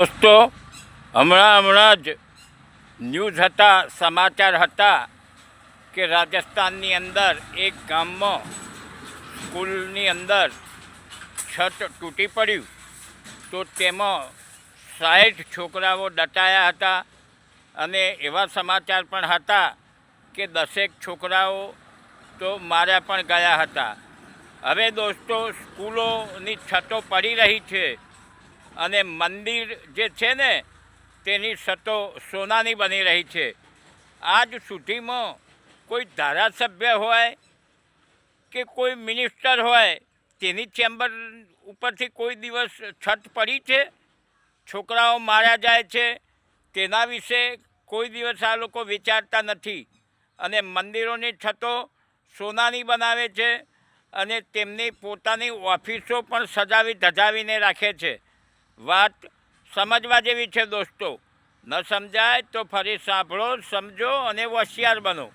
દોસ્તો, હમણાં હમણાં જ ન્યૂઝ હતા, સમાચાર હતા કે રાજસ્થાનની અંદર એક ગામમાં સ્કૂલની અંદર છત તૂટી પડ્યું. તો તેમાં સાઠ છોકરાઓ દટાયા હતા અને એવા સમાચાર પણ હતા કે દસેક છોકરાઓ તો માર્યા પણ ગયા હતા. હવે દોસ્તો, સ્કૂલોની છતો પડી રહી છે. અને મંદિર જે છે ને, તેની છતો સોનાની બની રહી છે. આજ સુધીમાં કોઈ ધારાસભ્ય હોય કે કોઈ મિનિસ્ટર હોય, તેની ચેમ્બર ઉપરથી કોઈ દિવસ છત પડી છે? છોકરાઓ માર્યા જાય છે, તેના વિશે કોઈ દિવસ આ લોકો વિચારતા નથી. અને મંદિરોની છતો સોનાની બનાવે છે અને તેમની પોતાની ઓફિસો પણ સજાવી ધજાવીને રાખે છે. વાત સમજવા જેવી છે દોસ્તો. ન સમજાય તો ફરી સાંભળો સમજો અને હોશિયાર બનો.